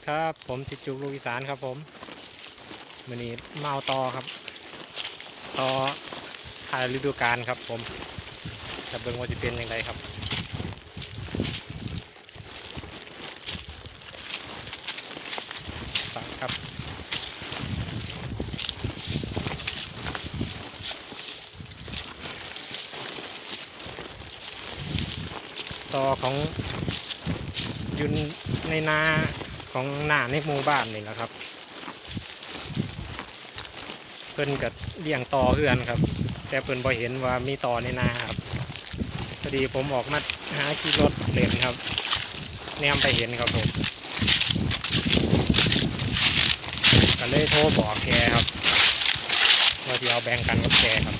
ดีครับ ผมติดจุกลูกอีสานครับผมมือนี้มาเอาตอครับตอถ่ายฤดูกาลครับผมจะเบิ่งว่าจะเป็นยังไงครับฝากครับตอของยุนในนา ของหน้าในหมู่บ้านนี่แหละครับ เพิ่นกับเลี้ยงต่อเฮือนครับ แต่เพิ่นบ่เห็นว่ามีต่อในนาครับพอดีผมออกมาหาขี่รถเล่นครับ แนมไปเห็นครับผมก็เลยโทรบอกแกครับว่าจะเอาแบ่งกันกับแกครับ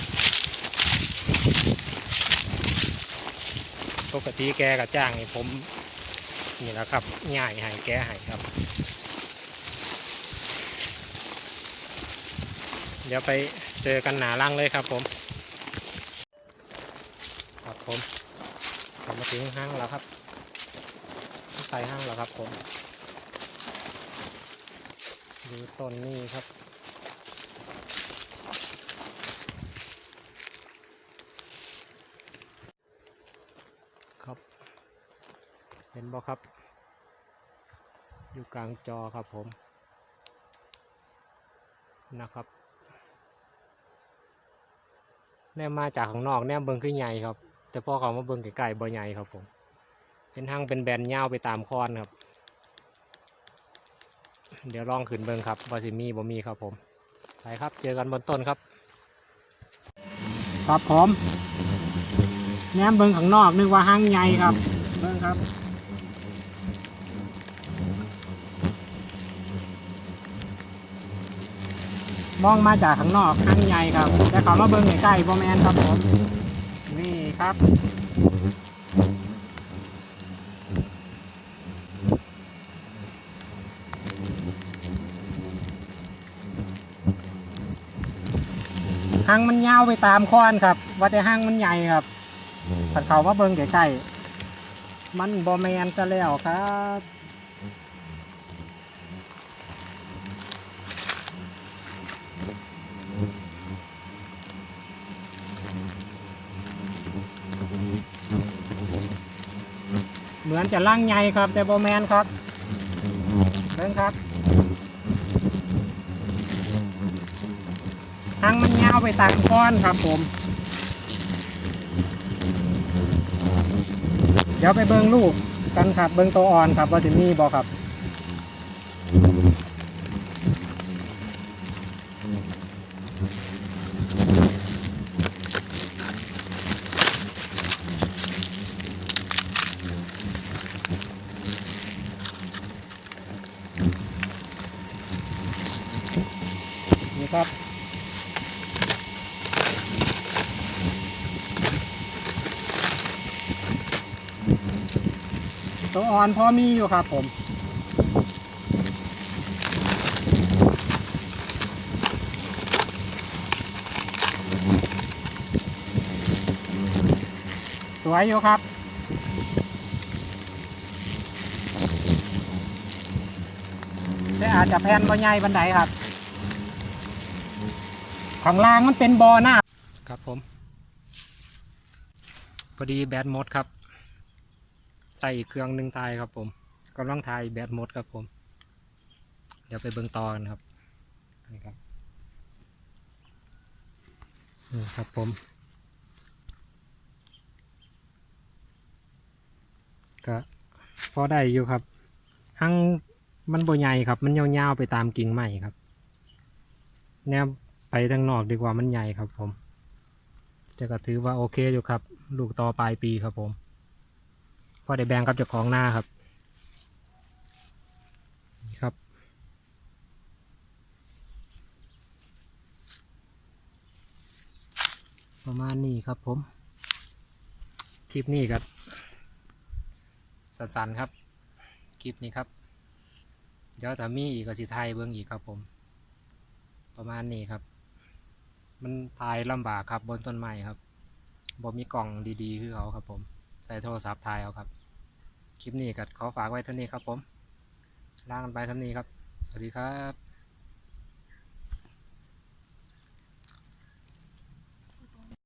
ปกติแกกับจ้างนี่ผม นี่แหละครับง่ายให้แกให้ครับ เดี๋ยวไปเจอกันหนาล่างเลยครับผม ครับผมผมมาถึงห้างแล้วครับใส่ห้างแล้วครับผมดูต้นนี้ครับครับ เห็นบ่ครับ อยู่กลางจอครับผม นะครับ แนมมาจากข้างนอกแนมเบิงขึ้นใหญ่ครับ แต่พอเขามาเบิงไกลๆบ่ใหญ่ครับผม เป็นทางเป็นแบนยาไปตามคอนครับ เดี๋ยวลองขึ้นเบิงครับว่าสิมีบ่มีครับผม ไปครับ เจอกันบนต้นครับ ครับผมแนมเบิงข้างนอกนึกว่าห้างใหญ่ครับเบิงครับ มองมาจากข้างนอกข้างใหญ่ครับ แต่เขามาเบิ้งใกล้ๆบอแมนครับผม นี่ครับหางมันยาวไปตามค้อนครับ ว่าแต่หางมันใหญ่ครับถ้าเขามาเบิ้งใกล้ๆมันบอแมนซะแล้วครับ เหมือนจะล่างใหญ่ครับ แต่บอแมนครับเบิ่งครับทางมันยาวไปต่างก้อนครับผม เดี๋ยวไปเบิ่งลูกกันครับเบิ่งตัวอ่อนครับว่าจะมีบอครับ ครับ ตัวอ่อนพอมีอยู่ครับผมสวยอยู่ครับ แต่อาจจะแพนบ่ใหญ่บันไดครับ ข้างล่างมันเป็นบอหน้า ครับผม พอดีแบตหมดครับ ใส่เครื่องหนึ่งทายครับผมกำลังทายแบตหมดครับผม เดี๋ยวไปเบิ่งต่อกันครับนี่ครับนี่ครับผมก็พอได้อยู่ครับหั่งมันบ่ใหญ่ครับ มันยาวๆไปตามกิ่งไม้ครับแนว ไปทางนอกดีกว่ามันใหญ่ครับผมแต่ก็ถือว่าโอเคอยู่ครับ ลูกต่อปลายปีครับผมพอได้แบ่งกับเจ้าของหน้าครับนี่ครับ ประมาณนี้ครับผม คลิปนี้ครับสั้นๆครับ คลิปนี้ครับ เดี๋ยวถ้ามีอีกก็สิไทยเบิ้องอีกครับผม ประมาณนี้ครับ มันพายลำบากครับบนต้นไม้ครับบ่มีกล่องดีๆ คือเขาครับ ผม ใส่โทรศัพท์ถ่ายเอาครับ คลิปนี้ก็ขอฝากไว้เท่านี้ครับ ผมลากันไปเท่านี้ครับ สวัสดีครับ